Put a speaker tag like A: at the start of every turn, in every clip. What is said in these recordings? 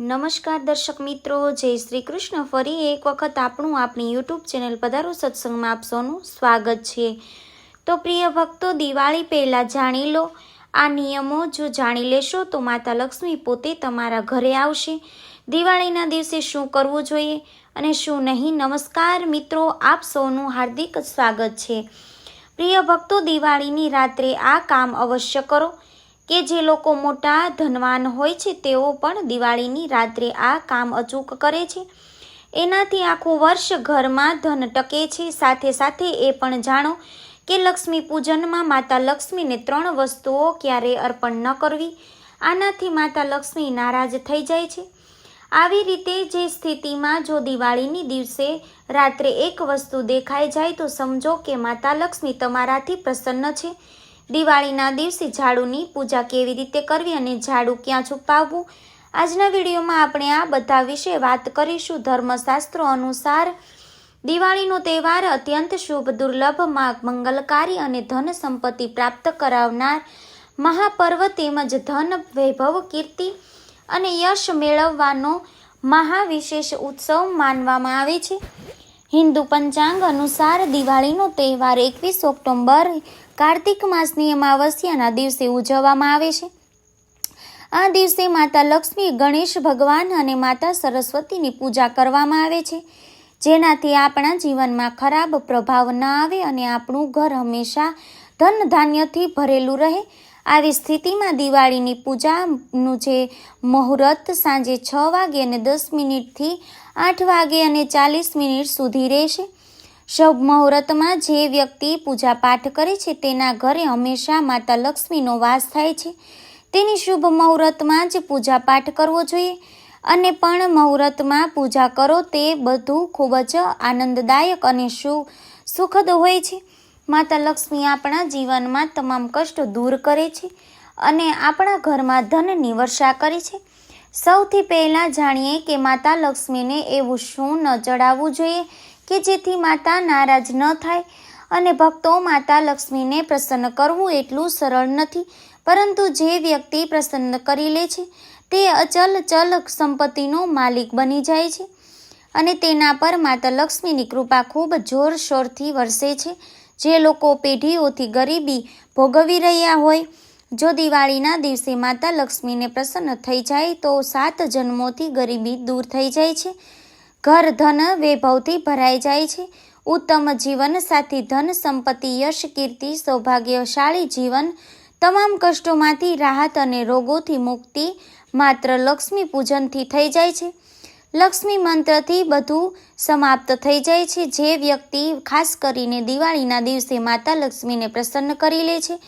A: નમસ્કાર દર્શક મિત્રો, જય શ્રી કૃષ્ણ. ફરી એક વખત આપણું આપણી યુટ્યુબ ચેનલ પધારો સત્સંગમાં આપ સૌનું સ્વાગત છે. તો પ્રિય ભક્તો, દિવાળી પહેલાં જાણી લો. આ નિયમો જો જાણી લેશો તો માતા લક્ષ્મી પોતે તમારા ઘરે આવશે. દિવાળીના દિવસે શું કરવું જોઈએ અને શું નહીં? નમસ્કાર મિત્રો, આપ સૌનું હાર્દિક સ્વાગત છે. પ્રિય ભક્તો, દિવાળીની રાત્રે આ કામ અવશ્ય કરો. કે જે લોકો મોટા ધનવાન હોય છે, તેઓ પણ દિવાળીની રાત્રે આ કામ અચૂક કરે છે. એનાથી આખું વર્ષ ઘરમાં ધન ટકે છે. સાથે સાથે એ પણ જાણો કે લક્ષ્મી પૂજનમાં માતા લક્ષ્મીને ત્રણ વસ્તુઓ ક્યારે અર્પણ ન કરવી. આનાથી માતા લક્ષ્મી નારાજ થઈ જાય છે. આવી રીતે જે સ્થિતિમાં જો દિવાળીની દિવસે રાત્રે એક વસ્તુ દેખાઈ જાય, તો સમજો કે માતા લક્ષ્મી તમારાથી પ્રસન્ન છે. દિવાળીના દિવસે ઝાડુની પૂજા કેવી રીતે કરવી અને ઝાડુ ક્યાં છુપાવવું? આજના વિડીયોમાં આપણે આ બધા વિશે વાત કરીશું. ધર્મશાસ્ત્રો અનુસાર દિવાળીનો તહેવાર અત્યંત શુભ, દુર્લભ મંગલકારી અને ધન સંપત્તિ પ્રાપ્ત કરાવનાર મહાપર્વ તેમજ ધન વૈભવ કીર્તિ અને યશ મેળવવાનો મહાવિશેષ ઉત્સવ માનવામાં આવે છે. હિન્દુ પંચાંગ અનુસાર દિવાળીનો તહેવાર એકવીસ ઓક્ટોબર કાર્તિક માસની અમાવસ્યાના દિવસે ઉજવવામાં આવે છે. આ દિવસે માતા લક્ષ્મી, ગણેશ ભગવાન અને માતા સરસ્વતીની પૂજા કરવામાં આવે છે. જેનાથી આપણા જીવનમાં ખરાબ પ્રભાવ ન આવે અને આપણું ઘર હંમેશા ધન ધાન્યથી ભરેલું રહે. આવી સ્થિતિમાં દિવાળીની પૂજાનું જે મુહૂર્ત સાંજે છ વાગે અને દસ મિનિટથી આઠ વાગે અને ચાલીસ મિનિટ સુધી રહેશે. શુભ મુહૂર્તમાં જે વ્યક્તિ પૂજા પાઠ કરે છે તેના ઘરે હંમેશા માતા લક્ષ્મીનો વાસ થાય છે. તેની શુભ મુહૂર્તમાં જ પૂજા પાઠ કરવો જોઈએ અને પણ મુહૂર્તમાં પૂજા કરો તે બધું ખૂબ જ આનંદદાયક અને સુ સુખદ હોય છે. માતા લક્ષ્મી આપણા જીવનમાં તમામ કષ્ટ દૂર કરે છે અને આપણા ઘરમાં ધનની વર્ષા કરે છે. સૌથી પહેલાં જાણીએ કે માતા લક્ષ્મીને એવું શું ન ચડાવવું જોઈએ કે જેથી માતા નારાજ ન થાય અને ભક્તો માતા લક્ષ્મીને પ્રસન્ન કરવું એટલું સરળ નથી. પરંતુ જે વ્યક્તિ પ્રસન્ન કરી લે છે, તે અચલ ચલ સંપત્તિનો માલિક બની જાય છે અને તેના પર માતા લક્ષ્મીની કૃપા ખૂબ જોરશોરથી વરસે છે. જે લોકો પેઢીઓથી ગરીબી ભોગવી રહ્યા હોય જો દિવાળીના દિવસે માતા લક્ષ્મીને પ્રસન્ન થઈ જાય તો સાત જન્મોથી ગરીબી દૂર થઈ જાય છે. ઘર ધન વૈભવથી ભરાઈ જાય છે. ઉત્તમ જીવન સાથી ધન, સંપત્તિ, યશ, કીર્તિ, સૌભાગ્યશાળી જીવન તમામ કષ્ટોમાંથી રાહત અને રોગોથી મુક્તિ માત્ર લક્ષ્મી પૂજનથી થઈ જાય છે. લક્ષ્મી મંત્રથી બધું સમાપ્ત થઈ જાય છે. જે વ્યક્તિ ખાસ કરીને દિવાળીના દિવસે માતા લક્ષ્મીને પ્રસન્ન કરી લે છે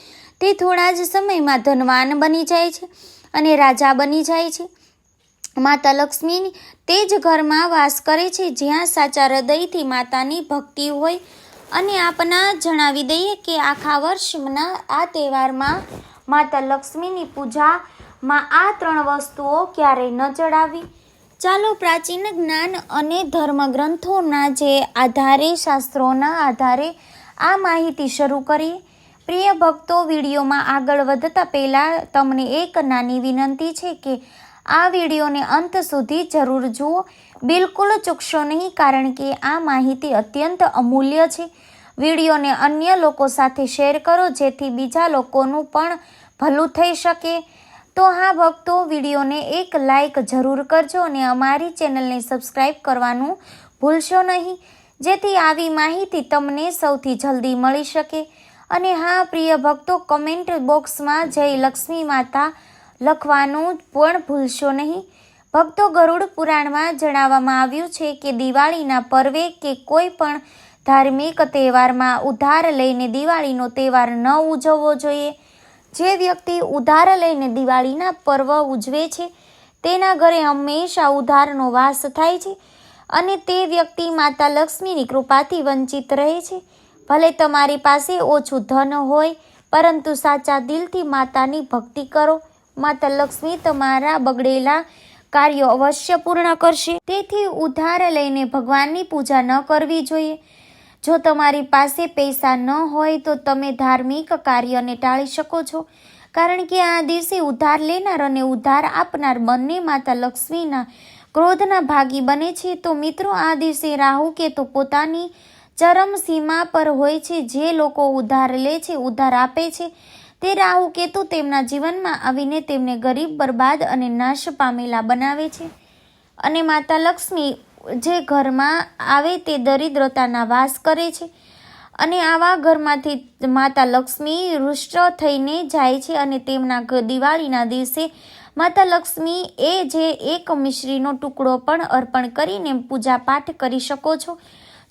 A: તે થોડા જ સમયમાં ધનવાન બની જાય છે અને રાજા બની જાય છે. માતા લક્ષ્મી તે જ ઘરમાં વાસ કરે છે, જ્યાં સાચા હૃદયથી માતાની ભક્તિ હોય. અને આપના જણાવી દઈએ કે આખા વર્ષના આ તહેવારમાં માતા લક્ષ્મીની પૂજામાં આ ત્રણ વસ્તુઓ ક્યારેય ન ચડાવી. ચાલો પ્રાચીન જ્ઞાન અને ધર્મગ્રંથોના જે આધારે, શાસ્ત્રોના આધારે આ માહિતી શરૂ કરીએ. પ્રિય ભક્તો, વિડીયોમાં આગળ વધતા પહેલાં તમને એક નાની વિનંતી છે કે આ વિડીયોને અંત સુધી જરૂર જુઓ. બિલકુલ ચૂકશો નહીં કારણ કે આ માહિતી અત્યંત અમૂલ્ય છે. વિડીયોને અન્ય લોકો સાથે શેર કરો જેથી બીજા લોકોનું પણ ભલું થઈ શકે. તો હા ભક્તો, વિડીયોને એક લાઈક જરૂર કરજો અને અમારી ચેનલને સબસ્ક્રાઈબ કરવાનું ભૂલશો નહીં. જેથી આવી માહિતી તમને સૌથી જલ્દી મળી શકે. અને હા, પ્રિય ભક્તો કમેન્ટ બોક્સમાં જય લક્ષ્મી માતા લખવાનું પણ ભૂલશો નહીં. ભક્તો, ગરુડ પુરાણમાં જણાવવામાં આવ્યું છે કે દિવાળીના પર્વે કે કોઈ પણ ધાર્મિક તહેવારમાં ઉધાર લઈને દિવાળીનો તહેવાર ન ઉજવવો જોઈએ. જે વ્યક્તિ ઉધાર લઈને દિવાળીના પર્વ ઉજવે છે, તેના ઘરે હંમેશા ઉધારનો વાસ થાય છે અને તે વ્યક્તિ માતા લક્ષ્મીની કૃપાથી વંચિત રહે છે. ભલે તમારી પાસે ઓછું ધન હોય, પરંતુ સાચા દિલથી માતાની ભક્તિ કરો. માતા લક્ષ્મી તમારા બગડેલા કાર્યો અવશ્ય પૂર્ણ કરશે. તેથી ઉધાર લઈને ભગવાનની પૂજા ન કરવી જોઈએ. જો તમારી પાસે પૈસા ન હોય, તો તમે ધાર્મિક કાર્યને ટાળી શકો છો. કારણ કે આ દિવસે ઉધાર લેનાર અને ઉધાર આપનાર બંને માતા લક્ષ્મીના ક્રોધના ભાગી બને છે. તો મિત્રો, આ દિવસે રાહુ કે તો પોતાની ચરમ સીમા પર હોય છે, જે લોકો ઉધાર લે છે ઉધાર આપે છે. તે રાહુ કેતુ તેમના જીવનમાં આવીને તેમને ગરીબ, બરબાદ અને નાશ પામેલા બનાવે છે. અને માતા લક્ષ્મી જે ઘરમાં આવે તે દરિદ્રતાના વાસ કરે છે. અને આવા ઘરમાંથી માતા લક્ષ્મી રુષ્ટ થઈને જાય છે અને તેમના દિવાળીના દિવસે માતા લક્ષ્મી એ જે એક મિશ્રીનો ટુકડો પણ અર્પણ કરીને પૂજા પાઠ કરી શકો છો.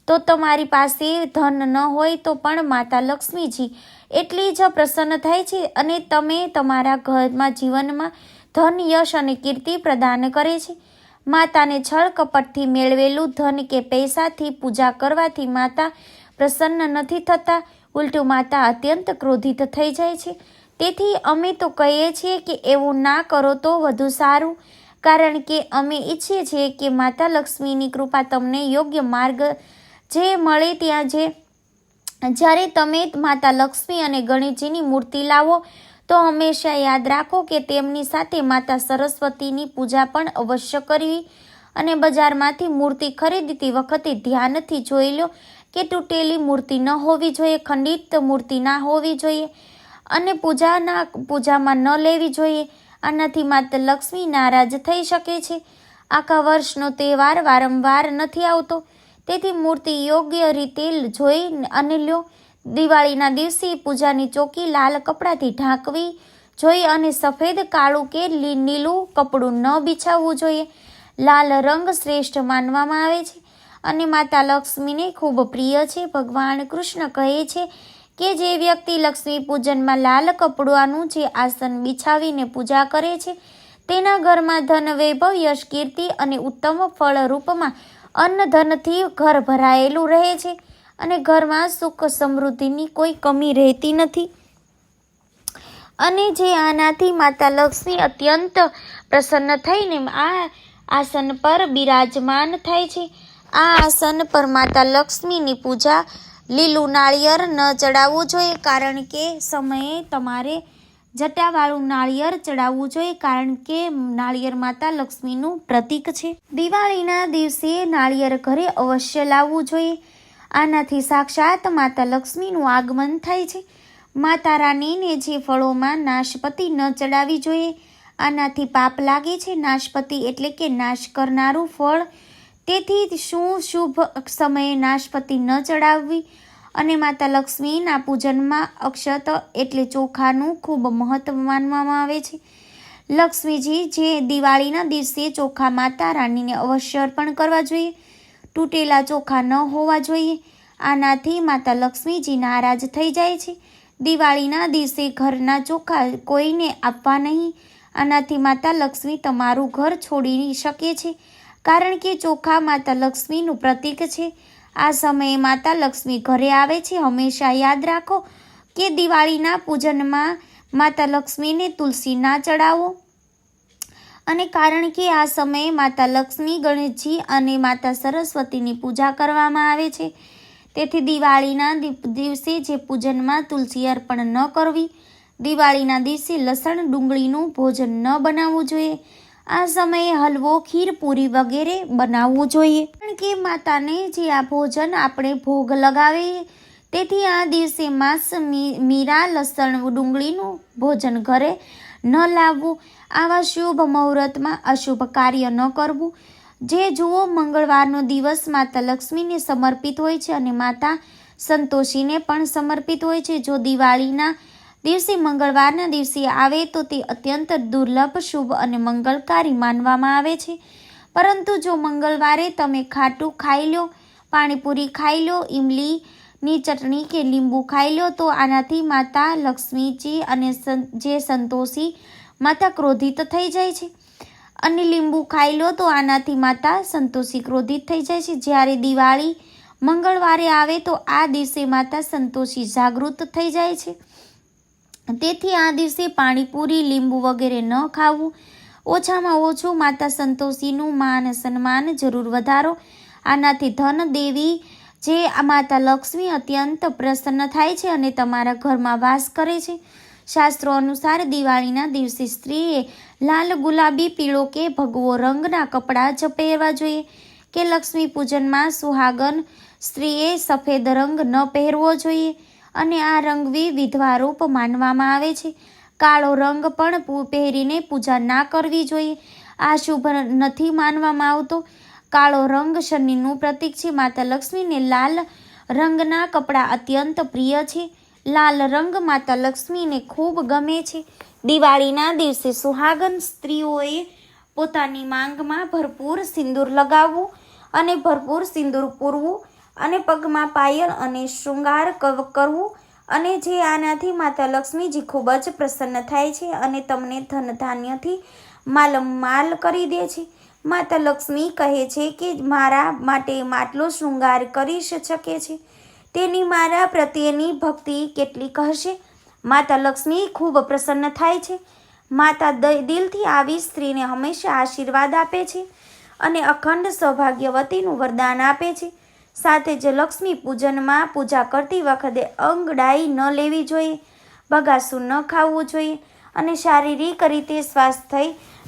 A: તો તમારી પાસે ધન ન હોય તો પણ માતા લક્ષ્મીજી એટલી જ પ્રસન્ન થાય છે અને તમે તમારા ઘરમાં જીવનમાં ધન, યશ અને કીર્તિ પ્રદાન કરે છે. માતાને છળ કપટથી મેળવેલું ધન કે પૈસાથી પૂજા કરવાથી માતા પ્રસન્ન નથી થતા. ઉલટું માતા અત્યંત ક્રોધિત થઈ જાય છે. તેથી અમે તો કહીએ છીએ કે એવું ના કરો તો વધુ સારું. કારણ કે અમે ઈચ્છીએ છીએ કે માતા લક્ષ્મીની કૃપા તમને યોગ્ય માર્ગ જે મળે ત્યાં જે જ્યારે તમે માતા લક્ષ્મી અને ગણેશજીની મૂર્તિ લાવો, તો હંમેશા યાદ રાખો કે તેમની સાથે માતા સરસ્વતીની પૂજા પણ અવશ્ય કરવી અને બજારમાંથી મૂર્તિ ખરીદતી વખતે ધ્યાનથી જોઈ લો કે તૂટેલી મૂર્તિ ન હોવી જોઈએ, ખંડિત મૂર્તિ ના હોવી જોઈએ અને પૂજાના, પૂજામાં ન લેવી જોઈએ. આનાથી માતા લક્ષ્મી નારાજ થઈ શકે છે. આખા વર્ષનો તહેવાર વારંવાર નથી આવતો. તેથી મૂર્તિ યોગ્ય રીતે જોઈ અને લ્યો. દિવાળીના દિવસે પૂજાની ચોકી લાલ કપડાથી ઢાંકવી જોઈએ અને સફેદ, કાળું કે નીલું કપડું ન બિછાવવું જોઈએ. લાલ રંગ શ્રેષ્ઠ માનવામાં આવે છે અને માતા લક્ષ્મીને ખૂબ પ્રિય છે. ભગવાન કૃષ્ણ કહે છે કે જે વ્યક્તિ લક્ષ્મી પૂજનમાં લાલ કપડાનું જે આસન બિછાવીને પૂજા કરે છે, તેના ઘરમાં ધન, વૈભવ, યશ, કીર્તિ અને ઉત્તમ ફળ રૂપમાં અન્ન ધનથી ઘર ભરાયેલું રહે છે અને ઘરમાં સુખ સમૃદ્ધિની કોઈ કમી રહેતી નથી. અને જે આનાથી માતા લક્ષ્મી અત્યંત પ્રસન્ન થઈને આ આસન પર બિરાજમાન થાય છે. આ આસન પર માતા લક્ષ્મીની પૂજા લીલું નાળિયેર ન ચડાવવું જોઈએ કારણ કે સમયે તમારે જટાવાળું નાળિયેર ચડાવવું જોઈએ કારણ કે નાળિયેર માતા લક્ષ્મીનું પ્રતીક છે. દિવાળીના દિવસે નાળિયેર ઘરે અવશ્ય લાવવું જોઈએ. આનાથી સાક્ષાત માતા લક્ષ્મીનું આગમન થાય છે. માતા રાનીને જે ફળોમાં નાશપતિ ન ચડાવી જોઈએ. આનાથી પાપ લાગે છે. નાશપતિ એટલે કે નાશ કરનારું ફળ. તેથી શું શુભ સમયે નાશપતિ ન ચડાવવી? અને માતા લક્ષ્મીના પૂજનમાં અક્ષત એટલે ચોખાનું ખૂબ મહત્વ માનવામાં આવે છે. લક્ષ્મીજી જે દિવાળીના દિવસે ચોખા માતા રાણીને અવશ્ય અર્પણ કરવા જોઈએ. તૂટેલા ચોખા ન હોવા જોઈએ. આનાથી માતા લક્ષ્મીજી નારાજ થઈ જાય છે. દિવાળીના દિવસે ઘરના ચોખા કોઈને આપવા નહીં. આનાથી માતા લક્ષ્મી તમારું ઘર છોડી શકે છે. કારણ કે ચોખા માતા લક્ષ્મીનું પ્રતીક છે. આ સમયે માતા લક્ષ્મી ઘરે આવે છે. હંમેશા યાદ રાખો કે દિવાળીના પૂજનમાં માતા લક્ષ્મીને તુલસી ના ચડાવો. અને કારણ કે આ સમયે માતા લક્ષ્મી, ગણેશજી અને માતા સરસ્વતીની પૂજા કરવામાં આવે છે. તેથી દિવાળીના દિવસે જે પૂજનમાં તુલસી અર્પણ ન કરવી, દિવાળીના દિવસે લસણ ડુંગળીનું ભોજન ન બનાવવું જોઈએ. આ સમયે હલવો ખીર પૂરી વગેરે બનાવવું જોઈએ. કારણ કે માતાને જે આ ભોજન આપણે ભોગ લગાવીએ તેથી આ દિવસે માંસ મીરા, લસણ, ડુંગળીનું ભોજન ઘરે ન લાવવું. આવા શુભ મુહૂર્તમાં અશુભ કાર્ય ન કરવું. જે જુઓ, મંગળવારનો દિવસ માતા લક્ષ્મીને સમર્પિત હોય છે અને માતા સંતોષીને પણ સમર્પિત હોય છે. જો દિવાળીના દિવસે મંગળવારના દિવસે આવે તો તે અત્યંત દુર્લભ, શુભ અને મંગળકારી માનવામાં આવે છે. પરંતુ જો મંગળવારે તમે ખાટું ખાઈ લો, પાણીપુરી ખાઈ લો ઇમલીની ચટણી કે લીંબુ ખાઈ લો, તો આનાથી માતા લક્ષ્મીજી અને જે સંતોષી માતા ક્રોધિત થઈ જાય છે. અને લીંબુ ખાઈ લો, તો આનાથી માતા સંતોષી ક્રોધિત થઈ જાય છે. જ્યારે દિવાળી મંગળવારે આવે, તો આ દિવસે માતા સંતોષી જાગૃત થઈ જાય છે. તેથી આ દિવસે પાણીપુરી, લીંબુ વગેરે ન ખાવું. ઓછામાં ઓછું માતા સંતોષીનું માન સન્માન જરૂર વધારો. આનાથી ધન દેવી જે આ માતા લક્ષ્મી અત્યંત પ્રસન્ન થાય છે અને તમારા ઘરમાં વાસ કરે છે. શાસ્ત્રો અનુસાર દિવાળીના દિવસે સ્ત્રીએ લાલ ગુલાબી, પીળો કે ભગવો રંગના કપડાં જ પહેરવા જોઈએ. કે લક્ષ્મી પૂજનમાં સુહાગન સ્ત્રીએ સફેદ રંગ ન પહેરવો જોઈએ. અને આ રંગ વિધવા રૂપ માનવામાં આવે છે. કાળો રંગ પણ પહેરીને પૂજા ના કરવી જોઈએ. આ શુભ નથી માનવામાં આવતો. કાળો રંગ શનિનું પ્રતીક છે. માતા લક્ષ્મીને લાલ રંગના કપડાં અત્યંત પ્રિય છે. લાલ રંગ માતા લક્ષ્મીને ખૂબ ગમે છે. દિવાળીના દિવસે સુહાગન સ્ત્રીઓએ પોતાની માંગમાં ભરપૂર સિંદૂર લગાવવું અને ભરપૂર સિંદૂર પૂરવું અને પગમાં પાયલ અને શૃંગાર કવ- કરવું અને જે આનાથી માતા લક્ષ્મીજી ખૂબ જ પ્રસન્ન થાય છે અને તમને ધન ધાન્યથી માલમાલ કરી દે છે. માતા લક્ષ્મી કહે છે કે મારા માટે માટલો શૃંગાર કરી શકે છે. તેની મારા પ્રત્યેની ભક્તિ કેટલીક હશે? માતા લક્ષ્મી ખૂબ પ્રસન્ન થાય છે. માતા દિલથી આવી સ્ત્રીને હંમેશા આશીર્વાદ આપે છે અને અખંડ સૌભાગ્યવતીનું વરદાન આપે છે. સાથે જ લક્ષ્મી પૂજનમાં પૂજા કરતી વખતે અંગડાઈ ન લેવી જોઈએ, બગાસું ન ખાવું જોઈએ અને શારીરિક રીતે સ્વાસ્થ્ય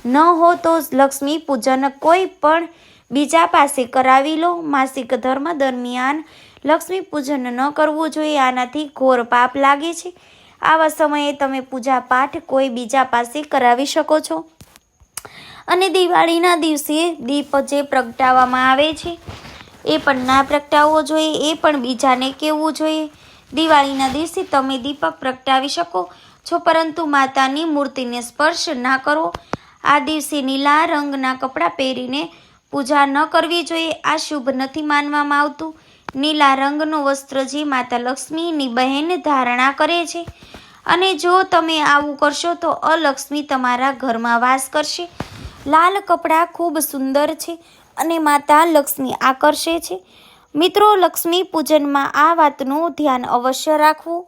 A: ન હો તો લક્ષ્મી પૂજન કોઈ પણ બીજા પાસે કરાવી લો. માસિક ધર્મ દરમિયાન લક્ષ્મી પૂજન ન કરવું જોઈએ, આનાથી ઘોર પાપ લાગે છે. આવા સમયે તમે પૂજા પાઠ કોઈ બીજા પાસે કરાવી શકો છો. અને દિવાળીના દિવસે દીપ જે પ્રગટાવવામાં આવે છે એ પણ ના પ્રગટાવવો જોઈએ, એ પણ બીજાને કહેવું જોઈએ. દિવાળીના દિવસે તમે દીપક પ્રગટાવી શકો છો, પરંતુ માતાની મૂર્તિને સ્પર્શ ના કરવો આ દિવસે નીલા રંગના કપડાં પહેરીને પૂજા ન કરવી જોઈએ, આ શુભ નથી માનવામાં આવતું. નીલા રંગનું વસ્ત્ર જે માતા લક્ષ્મીની બહેન ધારણા કરે છે. અને જો તમે આવું કરશો તો અલક્ષ્મી તમારા ઘરમાં વાસ કરશે. લાલ કપડાં ખૂબ સુંદર છે અને માતા લક્ષ્મી આકર્ષે છે. મિત્રો, લક્ષ્મી પૂજનમાં આ વાતનું ધ્યાન અવશ્ય રાખવું.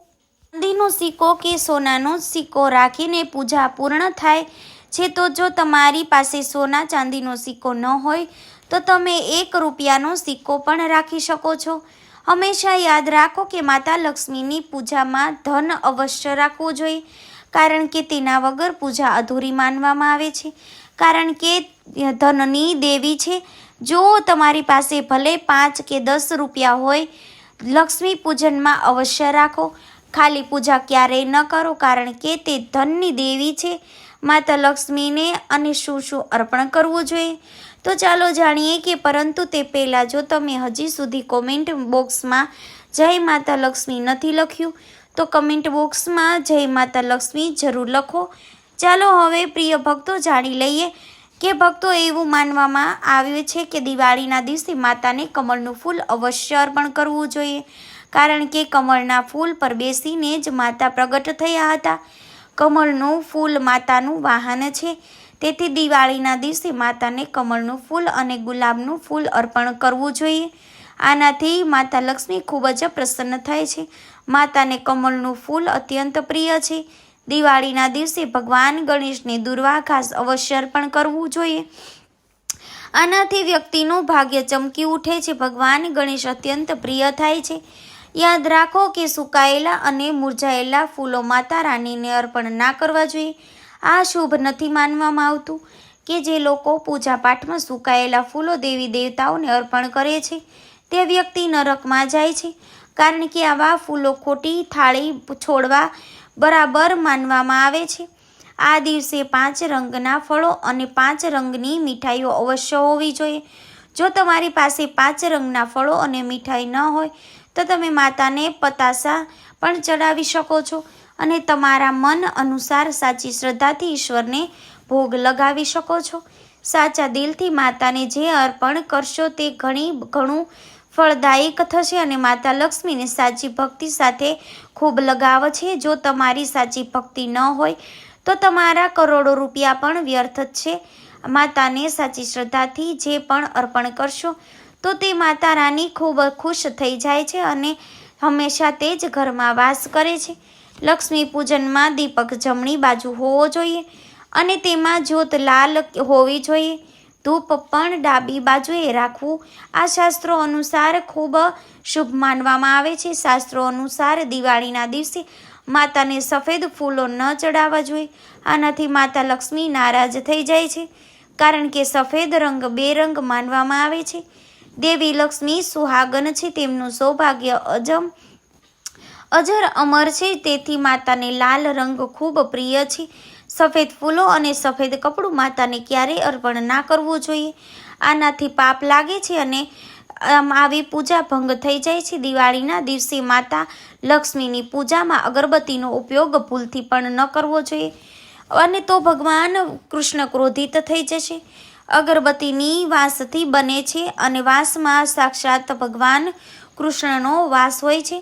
A: ચાંદીનો સિક્કો કે સોનાનો સિક્કો રાખીને પૂજા પૂર્ણ થાય છે તો જો તમારી પાસે સોના ચાંદીનો સિક્કો ન હોય, તો તમે એક રૂપિયાનો સિક્કો પણ રાખી શકો છો. હંમેશા યાદ રાખો કે માતા લક્ષ્મીની પૂજામાં ધન અવશ્ય રાખવું જોઈએ, કારણ કે તેના વગર પૂજા અધૂરી માનવામાં આવે છે. કારણ કે ધનની દેવી છે જો તમારી પાસે ભલે પાંચ કે દસ રૂપિયા હોય, લક્ષ્મી પૂજનમાં અવશ્ય રાખો. ખાલી પૂજા ક્યારેય ન કરો કારણ કે તે ધનની દેવી છે. માતા લક્ષ્મીને અને શું શું અર્પણ કરવું જોઈએ. તો ચાલો જાણીએ કે પરંતુ તે પહેલાં જો તમે હજી સુધી કોમેન્ટ બોક્સમાં જય માતા લક્ષ્મી નથી લખ્યું, તો કમેન્ટ બોક્સમાં જય માતા લક્ષ્મી જરૂર લખો. ચાલો હવે પ્રિય ભક્તો જાણી લઈએ કે ભક્તો એવું માનવામાં આવ્યું છે કે દિવાળીના દિવસે માતાને કમળનું ફૂલ અવશ્ય અર્પણ કરવું જોઈએ. કારણ કે કમળના ફૂલ પર બેસીને જ માતા પ્રગટ થયા હતા. કમળનું ફૂલ માતાનું વાહન છે. તેથી દિવાળીના દિવસે માતાને કમળનું ફૂલ અને ગુલાબનું ફૂલ અર્પણ કરવું જોઈએ. આનાથી માતા લક્ષ્મી ખૂબ જ પ્રસન્ન થાય છે. માતાને કમળનું ફૂલ અત્યંત પ્રિય છે. દિવાળીના દિવસે ભગવાન ગણેશને દુર્વા ખાસ અવશ્ય અર્પણ કરવું જોઈએ. આનાથી વ્યક્તિનું ભાગ્ય ચમકી ઉઠે છે. ભગવાન ગણેશ અત્યંત પ્રિય થાય છે. યાદ રાખો કે સુકાયેલા અને મુરઝાયેલા ફૂલો માતા રાણીને અર્પણ ના કરવા જોઈએ. આ શુભ નથી માનવામાં આવતું કે જે લોકો પૂજાપાઠમાં સુકાયેલા ફૂલો દેવી દેવતાઓને અર્પણ કરે છે. તે વ્યક્તિ નરકમાં જાય છે. કારણ કે આવા ફૂલો ખોટી થાળી છોડવા બરાબર માનવામાં આવે છે. આ દિવસે પાંચ રંગના ફળો અને પાંચ રંગની મીઠાઈઓ અવશ્ય હોવી જોઈએ. જો તમારી પાસે પાંચ રંગના ફળો અને મીઠાઈ ન હોય, તો તમે માતાને પતાસા પણ ચડાવી શકો છો અને તમારા મન અનુસાર સાચી શ્રદ્ધાથી ઈશ્વરને ભોગ લગાવી શકો છો. સાચા દિલથી માતાને જે અર્પણ કરશો તે ઘણી, ઘણું ફળદાયક થશે અને માતા લક્ષ્મીને સાચી ભક્તિ સાથે ખૂબ લગાવ છે. જો તમારી સાચી ભક્તિ ન હોય, તો તમારા કરોડો રૂપિયા પણ વ્યર્થ જ છે. માતાને સાચી શ્રદ્ધાથી જે પણ અર્પણ કરશો, તો તે માતા રાની ખૂબ ખુશ થઈ જાય છે અને હંમેશા તે જ ઘરમાં વાસ કરે છે. લક્ષ્મી પૂજનમાં દીપક જમણી બાજુ હોવો જોઈએ અને તેમાં જ્યોત લાલ હોવી જોઈએ. ધૂપ પણ ડાબી બાજુએ રાખવું. આ શાસ્ત્રો અનુસાર ખૂબ શુભ માનવામાં આવે છે. શાસ્ત્રો અનુસાર દિવાળીના દિવસે માતાને સફેદ ફૂલો ન ચડાવવા જોઈએ. આનાથી માતા લક્ષ્મી નારાજ થઈ જાય છે, કારણ કે સફેદ રંગ બે રંગ માનવામાં આવે છે. દેવી લક્ષ્મી સુહાગન છે, તેમનું સૌભાગ્ય અજમ અજર અમર છે, તેથી માતાને લાલ રંગ ખૂબ પ્રિય છે. સફેદ ફૂલો અને સફેદ કપડું માતાને ક્યારેય અર્પણ ના કરવું જોઈએ. આનાથી પાપ લાગે છે અને આવી પૂજા ભંગ થઈ જાય છે. દિવાળીના દિવસે માતા લક્ષ્મીની પૂજામાં અગરબત્તીનો ઉપયોગ ભૂલથી પણ ન કરવો જોઈએ. અને તો ભગવાન કૃષ્ણ ક્રોધિત થઈ જશે. અગરબત્તીની વાંસથી બને છે અને વાંસમાં સાક્ષાત ભગવાન કૃષ્ણનો વાસ હોય છે.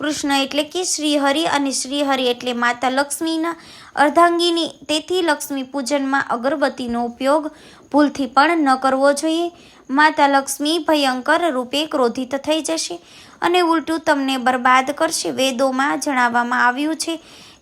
A: કૃષ્ણ એટલે કે શ્રીહરિ અને શ્રીહરિ એટલે માતા લક્ષ્મીના અર્ધાંગીની. તેથી લક્ષ્મી પૂજનમાં અગરબત્તીનો ઉપયોગ ભૂલથી પણ ન કરવો જોઈએ. માતા લક્ષ્મી ભયંકર રૂપે ક્રોધિત થઈ જશે અને ઉલટું તમને બરબાદ કરશે. વેદોમાં જણાવવામાં આવ્યું છે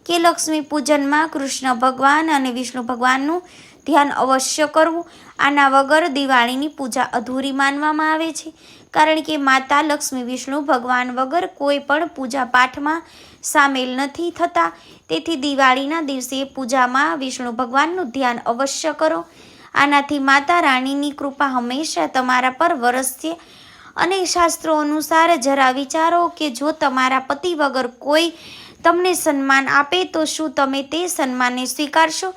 A: કે લક્ષ્મી પૂજનમાં કૃષ્ણ ભગવાન અને વિષ્ણુ ભગવાનનું ધ્યાન અવશ્ય કરવું. આના વગર દિવાળીની પૂજા અધૂરી માનવામાં આવે છે. કારણ કે માતા લક્ષ્મી વિષ્ણુ ભગવાન વગર કોઈ પણ પૂજાપાઠમાં સામેલ નથી થતા. તેથી દિવાળીના દિવસે પૂજામાં વિષ્ણુ ભગવાનનું ધ્યાન અવશ્ય કરો. આનાથી માતા રાણીની કૃપા હંમેશા તમારા પર વરસશે અને શાસ્ત્રો અનુસાર જરા વિચારો કે જો તમારા પતિ વગર કોઈ તમને સન્માન આપે તો શું તમે તે સન્માનને સ્વીકારશો?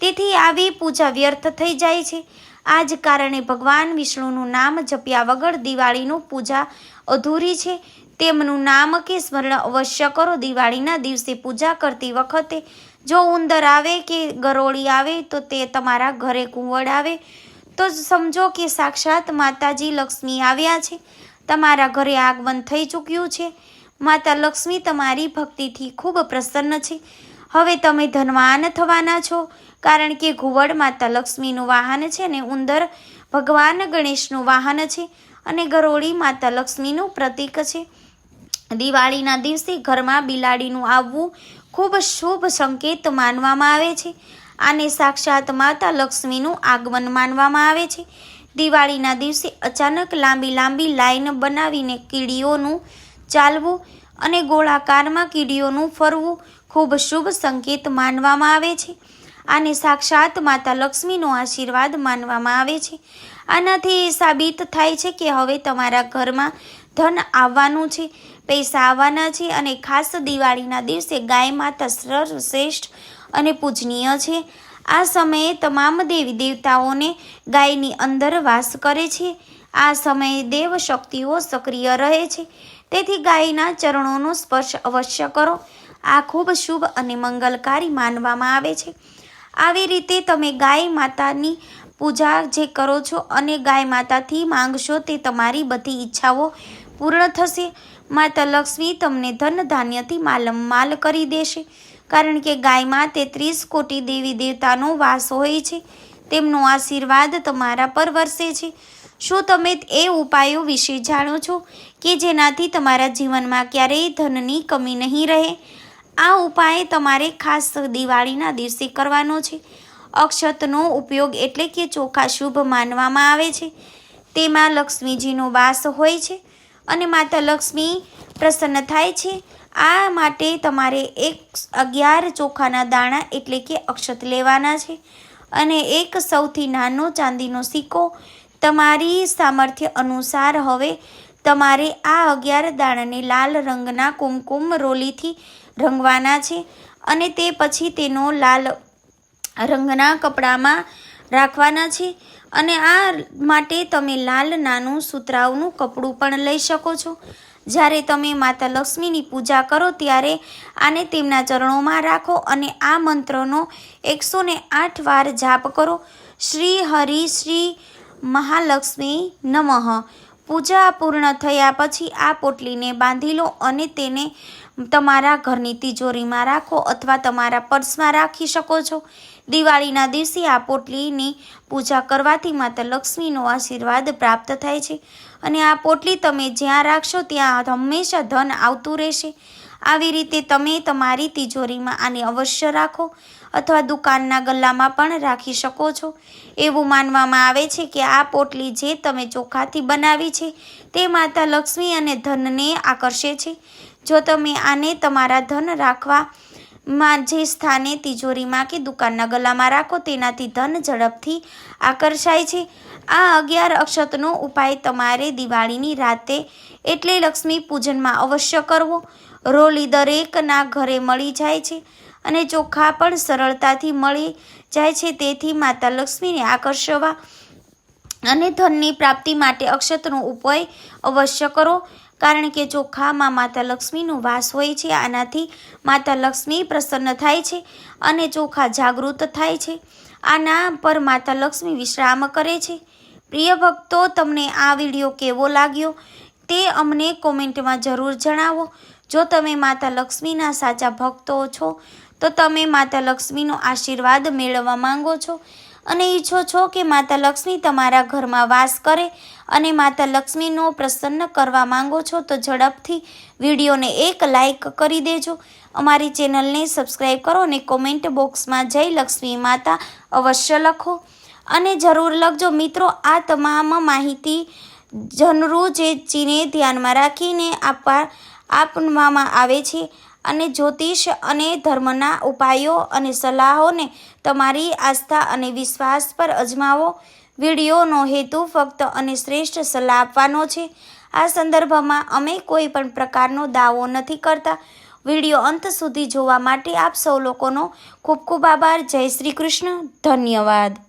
A: તેથી આવી પૂજા વ્યર્થ થઈ જાય છે. આ જ કારણે ભગવાન વિષ્ણુનું નામ જપ્યા વગર દિવાળીનું પૂજા અધૂરી છે. તેમનું નામ કે સ્મરણ અવશ્ય કરો. દિવાળીના દિવસે પૂજા કરતી વખતે જો ઉંદર આવે કે ગરોળી આવે તો તે તમારા ઘરે કુંવળ આવે. તો સમજો કે સાક્ષાત માતાજી લક્ષ્મી આવ્યા છે. તમારા ઘરે આગમન થઈ ચૂક્યું છે. માતા લક્ષ્મી તમારી ભક્તિથી ખૂબ પ્રસન્ન છે. હવે તમે ધનવાન થવાના છો, કારણ કે ઘુવડ માતા લક્ષ્મીનું વાહન છે અને ઉંદર ભગવાન ગણેશનું વાહન છે અને ગરોળી માતા લક્ષ્મીનું પ્રતીક છે. દિવાળીના દિવસે ઘરમાં બિલાડીનું આવવું ખૂબ શુભ સંકેત માનવામાં આવે છે. આને સાક્ષાત માતા લક્ષ્મીનું આગમન માનવામાં આવે છે. દિવાળીના દિવસે અચાનક લાંબી લાંબી લાઈન બનાવીને કીડીઓનું ચાલવું અને ગોળાકારમાં કીડીઓનું ફરવું ખૂબ શુભ સંકેત માનવામાં આવે છે. આને સાક્ષાત માતા લક્ષ્મીનો આશીર્વાદ માનવામાં આવે છે. આનાથી સાબિત થાય છે કે હવે તમારા ઘરમાં ધન આવવાનું છે, પૈસા આવવાના છે અને ખાસ દિવાળીના દિવસે ગાય માતા સર્વશ્રેષ્ઠ અને પૂજનીય છે. આ સમયે તમામ દેવી દેવતાઓને ગાયની અંદર વાસ કરે છે. આ સમયે દેવ શક્તિઓ સક્રિય રહે છે. તેથી ગાયના ચરણોનો સ્પર્શ અવશ્ય કરો. આ ખૂબ શુભ અને મંગલકારી માનવામાં આવે છે. આવી રીતે તમે ગાય માતાની પૂજા જે કરો છો અને ગાય માતાથી માંગશો તે તમારી બધી ઈચ્છાઓ પૂર્ણ થશે. માતા લક્ષ્મી તમને ધન ધાન્યથી માલમાલ કરી દેશે. કારણ કે ગાયમાં તેત્રીસ કોટી દેવી દેવતાનો વાસ હોય છે. તેમનો આશીર્વાદ તમારા પર વરસે છે. શું તમે એ ઉપાયો વિશે જાણો છો કે જેનાથી તમારા જીવનમાં ક્યારેય ધનની કમી નહીં રહે? આ ઉપાય તમારે ખાસ દિવાળીના દિવસે કરવાનો છે. અક્ષતનો ઉપયોગ એટલે કે ચોખા શુભ માનવામાં આવે છે. તેમાં લક્ષ્મીજીનો વાસ હોય છે અને માતા લક્ષ્મી પ્રસન્ન થાય છે. આ માટે તમારે એક અગિયાર ચોખાના દાણા એટલે કે અક્ષત લેવાના છે અને એક સૌથી નાનો ચાંદીનો સિક્કો તમારી સામર્થ્ય અનુસાર હવે તમારે આ અગિયાર દાણાને લાલ રંગના કુમકુમ રોલીથી રંગવાના છે અને તે પછી તેનો લાલ રંગના કપડામાં રાખવાના છે. અને આ માટે તમે લાલ નાનું સુતરાવનું કપડું પણ લઈ શકો છો. જ્યારે તમે માતા લક્ષ્મીની પૂજા કરો ત્યારે આને તેમના ચરણોમાં રાખો અને આ મંત્રનો એકસો ને આઠ વાર જાપ કરો. શ્રી હરિ શ્રી મહાલક્ષ્મી નમઃ. પૂજા પૂર્ણ થયા પછી આ પોટલીને બાંધી લો અને તેને તમારા ઘરની તિજોરીમાં રાખો અથવા તમારા પર્સમાં રાખી શકો છો. દિવાળીના દિવસે આ પોટલીની પૂજા કરવાથી માતા લક્ષ્મીનો આશીર્વાદ પ્રાપ્ત થાય છે અને આ પોટલી તમે જ્યાં રાખશો ત્યાં હંમેશા ધન આવતું રહેશે. આવી રીતે તમે તમારી તિજોરીમાં આને અવશ્ય રાખો અથવા દુકાનના ગલ્લામાં પણ રાખી શકો છો. એવું માનવામાં આવે છે કે આ પોટલી જે તમે ચોખાથી બનાવી છે તે માતા લક્ષ્મી અને ધનને આકર્ષે છે. જો તમે આને તમારા ધન રાખવામાં જે સ્થાને તિજોરીમાં કે દુકાનના ગલામાં રાખો, તેનાથી ધન ઝડપથી આકર્ષાય છે. આ અગિયાર અક્ષતનો ઉપાય તમારે દિવાળીની રાતે એટલે લક્ષ્મી પૂજનમાં અવશ્ય કરવો. રોલી દરેકના ઘરે મળી જાય છે અને ચોખા પણ સરળતાથી મળી જાય છે. તેથી માતા લક્ષ્મીને આકર્ષવા અને ધનની પ્રાપ્તિ માટે અક્ષતનો ઉપાય અવશ્ય કરો, કારણ કે ચોખામાં માતા લક્ષ્મીનો વાસ હોય છે, આનાથી માતા લક્ષ્મી પ્રસન્ન થાય છે અને ચોખા જાગૃત થાય છે. આના પર માતા લક્ષ્મી વિશ્રામ કરે છે. પ્રિય ભક્તો, તમને આ વીડિયો કેવો લાગ્યો તે અમને કોમેન્ટમાં જરૂર જણાવો. જો તમે માતા લક્ષ્મીના સાચા ભક્તો છો, તો તમે માતા લક્ષ્મીનો આશીર્વાદ મેળવવા માંગો છો. અને ઈચ્છો છો કે માતા લક્ષ્મી તમારા ઘરમાં વાસ કરે અને માતા લક્ષ્મીનો પ્રસન્ન કરવા માંગો છો, તો ઝડપથી વિડીયોને એક લાઈક કરી દેજો. અમારી ચેનલને સબસ્ક્રાઈબ કરો અને કોમેન્ટ બોક્સમાં જય લક્ષ્મી માતા અવશ્ય લખો. અને જરૂર લખજો મિત્રો, આ તમામ માહિતી જનરું જે ચીને ધ્યાનમાં રાખીને આપવા આપવામાં આવે છે. અને જ્યોતિષ અને ધર્મના ઉપાયો અને સલાહોને તમારી આસ્થા અને વિશ્વાસ પર અજમાવો. વિડીયોનો હેતુ ફક્ત અને શ્રેષ્ઠ સલાહ આપવાનો છે. આ સંદર્ભમાં અમે કોઈ પણ પ્રકારનો દાવો નથી કરતા. વીડિયો અંત સુધી જોવા માટે આપ સૌ લોકોનો ખૂબ ખૂબ આભાર. જય શ્રી કૃષ્ણ. ધન્યવાદ.